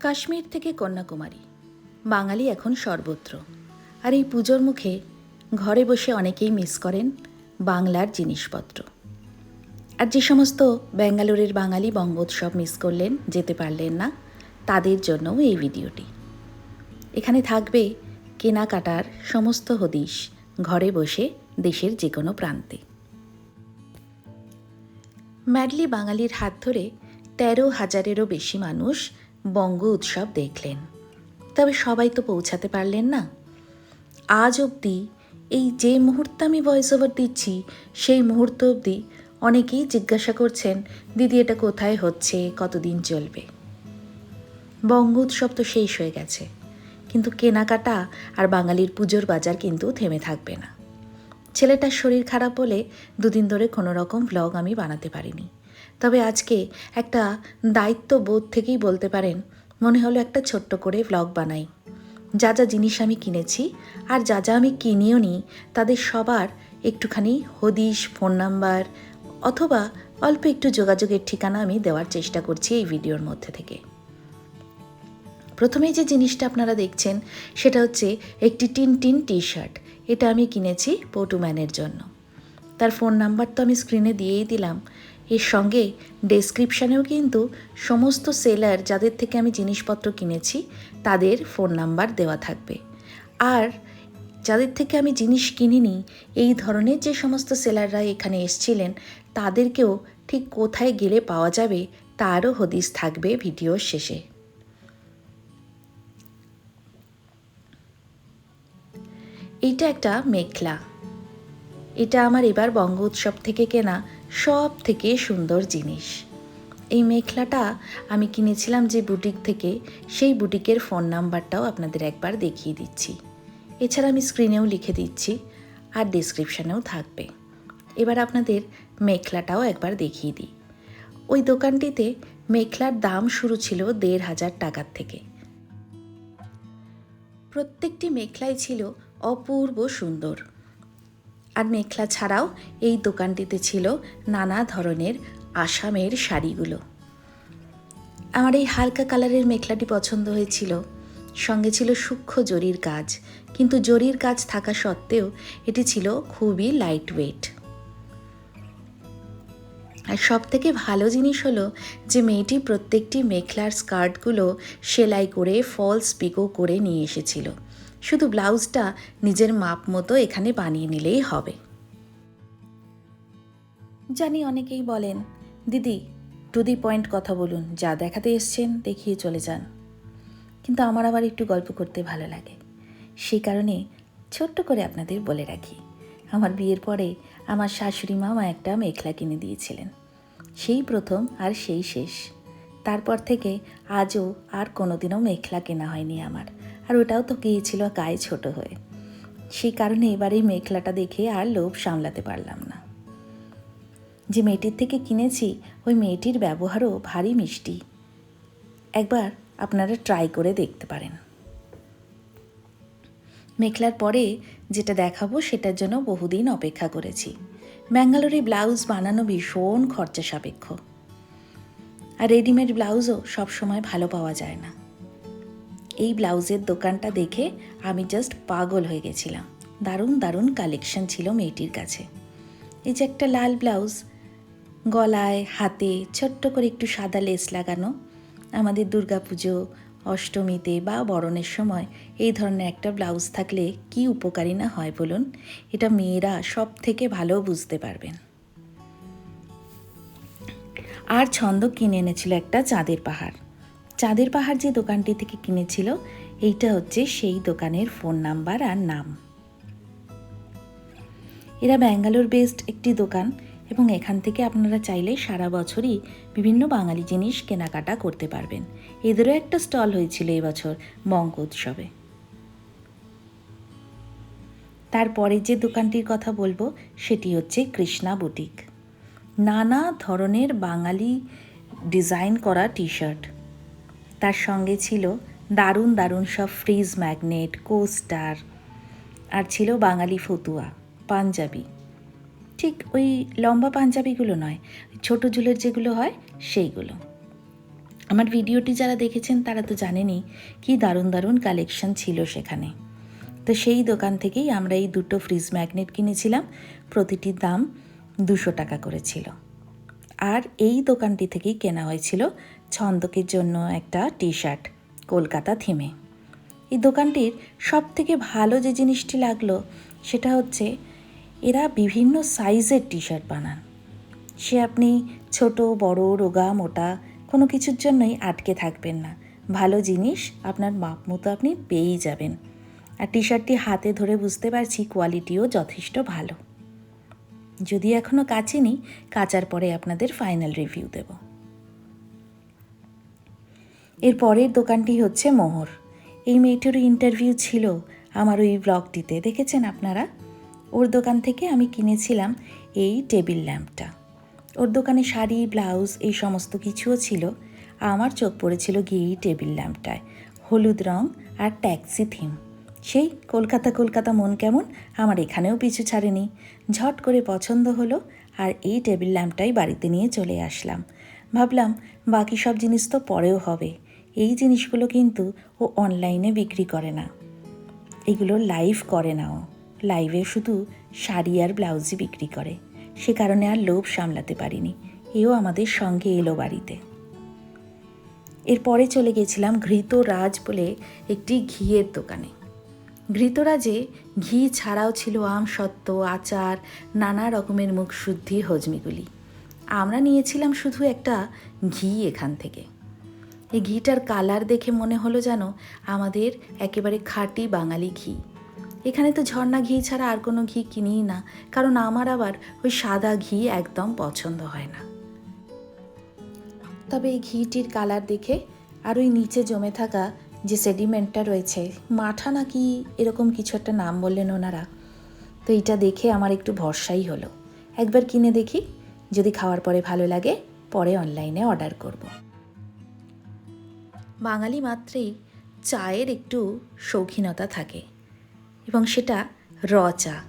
কাশ্মীর থেকে কন্যাকুমারী। বাঙালি এখন সর্বত্র। আর এই পুজোর মুখে ঘরে বসে অনেকেই মিস করেন বাংলার জিনিসপত্র। আর যে সমস্ত ব্যাঙ্গালোরের বাঙালি বঙ্গোৎসব মিস করলেন, যেতে পারলেন না, তাদের জন্যও এই ভিডিওটি। এখানে থাকবে কেনাকাটার সমস্ত হদিশ, ঘরে বসে দেশের যে কোনো প্রান্তে। ম্যাডলি বাঙালির হাত ধরে তেরো হাজারেরও বেশি মানুষ বঙ্গ উৎসব দেখলেন। তবে সবাই তো পৌঁছাতে পারলেন না। আজ অবধি এই যে মুহূর্তে আমি ভয়েস ওভার দিচ্ছি, সেই মুহূর্ত অবধি অনেকেই জিজ্ঞাসা করছেন, দিদি, এটা কোথায় হচ্ছে? কতদিন চলবে? বঙ্গ উৎসব তো শেষ হয়ে গেছে। কিন্তু কেনাকাটা আর বাঙালির পুজোর বাজার কিন্তু থেমে থাকবে না। ছেলেটার শরীর খারাপ বলে দুদিন ধরে কোনো রকম ভ্লগ আমি বানাতে পারিনি। তবে আজকে একটা দায়িত্ববোধ থেকেই বলতে পারেন, মনে হলো একটা ছোট্ট করে ভ্লগ বানাই। যা যা জিনিস আমি কিনেছি আর যা যা আমি কিনিও নি, তাদের সবার একটুখানি হদিশ ফোন নাম্বার অথবা অল্প একটু যোগাযোগের ঠিকানা আমি দেওয়ার চেষ্টা করছি এই ভিডিওর মধ্যে থেকে। প্রথমেই যে জিনিসটা আপনারা দেখছেন, সেটা হচ্ছে একটি টিন টিন টি শার্ট এটা আমি কিনেছি পটুম্যানের জন্য। তার ফোন নাম্বার তো আমি স্ক্রিনে দিয়েই দিলাম। এর সঙ্গে ডেসক্রিপশানেও কিন্তু সমস্ত সেলার যাদের থেকে আমি জিনিসপত্র কিনেছি, তাদের ফোন নাম্বার দেওয়া থাকবে। আর যাদের থেকে আমি জিনিস কিনিনি, এই ধরনের যে সমস্ত সেলাররা এখানে এসছিলেন, তাদেরকেও ঠিক কোথায় গেলে পাওয়া যাবে, তারও হদিস থাকবে ভিডিওর শেষে। এইটা একটা মেখলা। এটা আমার এবার বঙ্গ উৎসব থেকে কেনা সব থেকে সুন্দর জিনিস। এই মেখলাটা আমি কিনেছিলাম যে বুটিক থেকে, সেই বুটিকের ফোন নাম্বারটাও আপনাদের একবার দেখিয়ে দিচ্ছি। এছাড়া আমি স্ক্রিনেও লিখে দিচ্ছি আর ডিসক্রিপশানেও থাকবে। এবার আপনাদের মেখলাটাও একবার দেখিয়ে দিই। ওই দোকানটিতে মেখলার দাম শুরু ছিল দেড় হাজার টাকার থেকে। প্রত্যেকটি মেখলাই ছিল অপূর্ব সুন্দর। আর মেখলা ছাড়াও এই দোকানটিতে ছিল নানা ধরনের আসামের শাড়িগুলো। আমার এই হালকা কালারের মেখলাটি পছন্দ হয়েছিল। সঙ্গে ছিল সূক্ষ্ম জরির কাজ, কিন্তু জরির কাজ থাকা সত্ত্বেও এটি ছিল খুবই লাইট ওয়েট আর সব থেকে ভালো জিনিস হলো যে মেয়েটি প্রত্যেকটি মেখলার স্কার্টগুলো সেলাই করে ফলস পিকো করে নিয়ে এসেছিল। শুধু ব্লাউজটা নিজের মাপ মতো এখানে বানিয়ে নিলেই হবে। জানি অনেকেই বলেন, দিদি টু দি পয়েন্ট কথা বলুন, যা দেখাতে এসছেন দেখিয়ে চলে যান। কিন্তু আমার আবার একটু গল্প করতে ভালো লাগে। সেই কারণে ছোট্ট করে আপনাদের বলে রাখি, আমার বিয়ের পরে আমার শাশুড়ি মামা একটা মেখলা কিনে দিয়েছিলেন। সেই প্রথম আর সেই শেষ। তারপর থেকে আজও আর কোনোদিনও মেখলা কেনা হয়নি আমার। আর ওটাও তো গিয়েছিল গায়ে ছোট হয়ে। সেই কারণে এবার মেখলাটা দেখে আর লোভ সামলাতে পারলাম না। যে মেয়েটির থেকে কিনেছি, ওই মেয়েটির ব্যবহারও ভারী মিষ্টি। একবার আপনারা ট্রাই করে দেখতে পারেন। মেখলার পরে যেটা দেখাবো সেটার জন্য বহুদিন অপেক্ষা করেছি। ব্যাঙ্গালোরে ব্লাউজ বানানো ভীষণ খরচা সাপেক্ষ। আর রেডিমেড ব্লাউজও সবসময় ভালো পাওয়া যায় না। এই ব্লাউজের দোকানটা দেখে আমি জাস্ট পাগল হয়ে গেছিলাম। দারুণ দারুণ কালেকশন ছিল মেয়েটির কাছে। এই যে একটা লাল ব্লাউজ, গলায়, হাতে, ছোট্ট করে একটু সাদা লেস লাগানো, আমাদের দুর্গাপুজো, অষ্টমীতে বা বরণের সময় এই ধরনের একটা ব্লাউজ থাকলে কি উপকারী না হয় বলুন? এটা মেয়েরা সব থেকে ভালো বুঝতে পারবেন। আর ছন্দ কিনে এনেছিল একটা চাঁদের পাহাড়। চাঁদের পাহাড় যে দোকানটি থেকে কিনেছিল, এইটা হচ্ছে সেই দোকানের ফোন নাম্বার আর নাম। এরা ব্যাঙ্গালোর বেসড একটি দোকান এবং এখান থেকে আপনারা চাইলে সারা বছরই বিভিন্ন বাঙালি জিনিস কেনাকাটা করতে পারবেন। এদেরও একটা স্টল হয়েছিল এবছর বঙ্গ উৎসবে। তারপরে যে দোকানটির কথা বলব, সেটি হচ্ছে কৃষ্ণা বুটিক। নানা ধরনের বাঙালি ডিজাইন করা টি শার্ট তার সঙ্গে ছিল দারুণ দারুণ সব ফ্রিজ ম্যাগনেট কোস্টার আর ছিল বাঙালি ফতুয়া, পাঞ্জাবি। ঠিক ওই লম্বা পাঞ্জাবিগুলো নয়, ছোট ঝুলের যেগুলো হয় সেইগুলো। আমার ভিডিওটি যারা দেখেছেন তারা তো জানেনই কি দারুণ দারুণ কালেকশন ছিল সেখানে। তো সেই দোকান থেকেই আমরা এই দুটো ফ্রিজ ম্যাগনেট কিনেছিলাম প্রতিটির দাম দুশো টাকা করেছিল আর এই দোকানটি থেকেই কেনা হয়েছিল ছন্দকের জন্য একটা টি শার্ট কলকাতা থিমে। এই দোকানটির সব থেকে ভালো যে জিনিসটি লাগল সেটা হচ্ছে এরা বিভিন্ন সাইজের টি শার্ট বানান। সে আপনি ছোট, বড়, রোগা, মোটা কোনো কিছুর জন্যই আটকে থাকবেন না। ভালো জিনিস আপনার মাপ মতো আপনি পেয়েই যাবেন। আর টি শার্টটি হাতে ধরে বুঝতে পারছি কোয়ালিটিও যথেষ্ট ভালো। যদি এখনও কাচিনি, কাচার পরে আপনাদের ফাইনাল রিভিউ দেব। এর পরের দোকানটি হচ্ছে মোহর। এই মেয়েটিরও ইন্টারভিউ ছিল আমার ওই ব্লগটিতে দেখেছেন আপনারা? ওর দোকান থেকে আমি কিনেছিলাম এই টেবিল ল্যাম্পটা ওর দোকানে শাড়ি, ব্লাউজ এই সমস্ত কিছুও ছিল। আমার চোখ পড়েছিল গিয়ে এই টেবিল ল্যাম্পটায় হলুদ রং আর ট্যাক্সি থিম সেই কলকাতা কলকাতা মন কেমন, আমার এখানেও পিছু ছাড়েনি। ঝট করে পছন্দ হলো আর এই টেবিল ল্যাম্পটাই বাড়িতে নিয়ে চলে আসলাম। ভাবলাম বাকি সব জিনিস তো পরেও হবে। এই জিনিসগুলো কিন্তু ও অনলাইনে বিক্রি করে না। এগুলো লাইভ করে না ও। লাইভে শুধু শাড়ি আর ব্লাউজই বিক্রি করে। সে কারণে আর লোভ সামলাতে পারিনি। এও আমাদের সঙ্গে এলো বাড়িতে। এরপরে চলে গেছিলাম ঘৃত রাজ বলে একটি ঘিয়ের দোকানে। ঘৃতরাজে ঘি ছাড়াও ছিল আম সত্ত্ব আচার, নানা রকমের মুখ শুদ্ধি হজমিগুলি। আমরা নিয়েছিলাম শুধু একটা ঘি এখান থেকে। এই ঘিটার কালার দেখে মনে হলো যেন আমাদের একেবারে খাঁটি বাঙালি ঘি। এখানে তো ঝর্ণা ঘি ছাড়া আর কোনো ঘি কিনিই না, কারণ আমার আবার ওই সাদা ঘি একদম পছন্দ হয় না। তবে এই ঘিটির কালার দেখে আর ওই নিচে জমে থাকা যে সেডিমেন্টটা রয়েছে, মাঠা নাকি এরকম কিছু একটা নাম বললেন ওনারা, তো এইটা দেখে আমার একটু ভরসাই হলো। একবার কিনে দেখি, যদি খাওয়ার পরে ভালো লাগে, পরে অনলাইনে অর্ডার করব। বাঙালি মাত্রেই চায়ের একটু শৌখিনতা থাকে এবং সেটা র চা।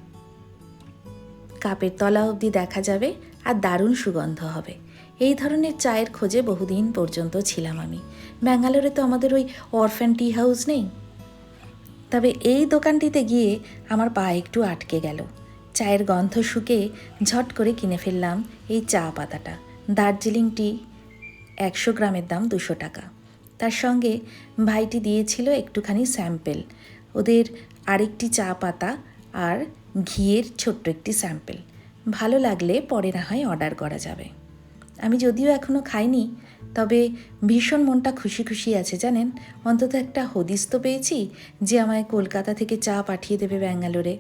কাপের তলা অবধি দেখা যাবে আর দারুণ সুগন্ধ হবে। এই ধরনের চায়ের খোঁজে বহুদিন পর্যন্ত ছিলাম আমি। ব্যাঙ্গালোরে তো আমাদের ওই অরফ্যান টি হাউস নেই। তবে এই দোকানটিতে গিয়ে আমার পা একটু আটকে গেল। চায়ের গন্ধ শুকে ঝট করে কিনে ফেললাম এই চা পাতাটা। দার্জিলিং টি একশো গ্রামের দাম দুশো টাকা। তার সঙ্গে ভাইটি দিয়েছিল একটুখানি স্যাম্পেল। ওদের আরেকটি চা পাতা আর ঘিয়ের ছোট্ট একটি স্যাম্পেল। ভালো লাগলে পরে না হয় অর্ডার করা যাবে। আমি যদিও এখনও খাইনি, তবে ভীষণ মনটা খুশি খুশি আছে, জানেন? অন্তত একটা হদিস তো পেয়েছি যে আমায় কলকাতা থেকে চা পাঠিয়ে দেবে ব্যাঙ্গালোরে।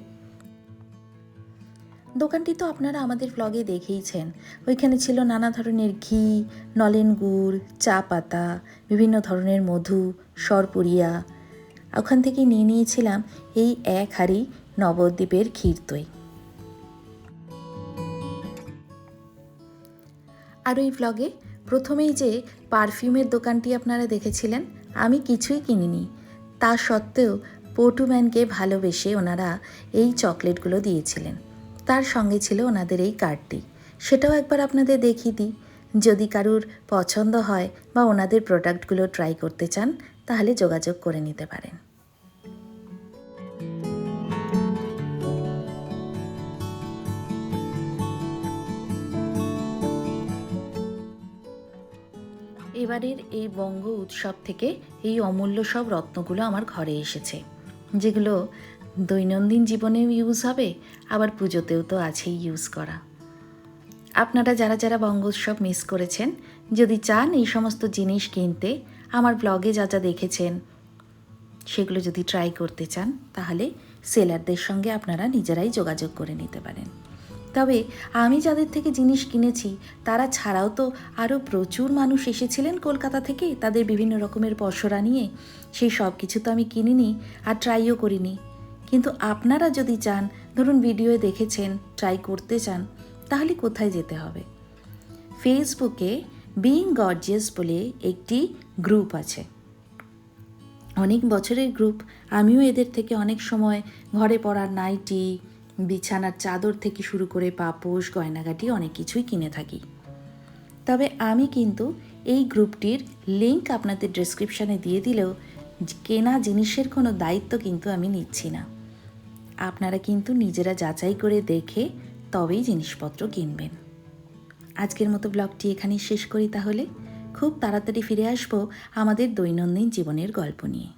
দোকানটি তো আপনারা আমাদের ব্লগে দেখেইছেন। ওইখানে ছিল নানা ধরনের ঘি, নলেন গুড়, চা পাতা, বিভিন্ন ধরনের মধু, সরপুরিয়া। ওখান থেকে নিয়ে নিয়েছিলাম এই এক হাড়ি নবদ্বীপের ক্ষীর দই। আর ওই ব্লগে প্রথমেই যে পারফিউমের দোকানটি আপনারা দেখেছিলেন, আমি কিছুই কিনিনি। তা সত্ত্বেও পটুম্যানকে ভালোবেসে ওনারা এই চকলেটগুলো দিয়েছিলেন। তার সঙ্গে ছিল ওনাদের এই কার্ডটি। সেটাও একবার আপনাদের দেখিয়ে দিই। যদি কারুর পছন্দ হয় বা ওনাদের প্রোডাক্টগুলো ট্রাই করতে চান, তাহলে যোগাযোগ করে নিতে পারেন। এবারের এই বঙ্গ উৎসব থেকে এই অমূল্য সব রত্নগুলো আমার ঘরে এসেছে, যেগুলো দৈনন্দিন জীবনেও ইউজ হবে, আবার পুজোতেও তো আছেই ইউজ করা। আপনারা যারা যারা বঙ্গ উৎসব মিস করেছেন, যদি চান এই সমস্ত জিনিস কিনতে, আমার ব্লগে যা যা দেখেছেন, সেগুলো যদি ট্রাই করতে চান, তাহলে সেলারদের সঙ্গে আপনারা নিজেরাই যোগাযোগ করে নিতে পারেন। তবে আমি যাদের থেকে জিনিস কিনেছি, তারা ছাড়াও তো আরও প্রচুর মানুষ এসেছিলেন কলকাতা থেকে, তাদের বিভিন্ন রকমের পসরা নিয়ে। সেই সব কিছু তো আমি কিনিনি, আর ট্রাইও করিনি। কিন্তু আপনারা যদি চান, ধরুন ভিডিওয়ে দেখেছেন ট্রাই করতে চান, তাহলে কোথায় যেতে হবে? ফেসবুকে বিং গর্জিয়াস বলে একটি গ্রুপ আছে। অনেক বছরের গ্রুপ আমিও এদের থেকে অনেক সময় ঘরে পড়ার নাইটি, বিছানার চাদর থেকে শুরু করে পাপোশ, গয়নাগাটি অনেক কিছুই কিনে থাকি। তবে আমি কিন্তু এই গ্রুপটির লিংক আপনাদের ডেসক্রিপশানে দিয়ে দিলেও, কেনা জিনিসের কোনো দায়িত্ব কিন্তু আমি নিচ্ছি না। আপনারা কিন্তু নিজেরা যাচাই করে দেখে তবেই জিনিসপত্র কিনবেন। আজকের মতো ব্লগটি এখানেই শেষ করি তাহলে। খুব তাড়াতাড়ি ফিরে আসব আমাদের দৈনন্দিন জীবনের গল্প নিয়ে।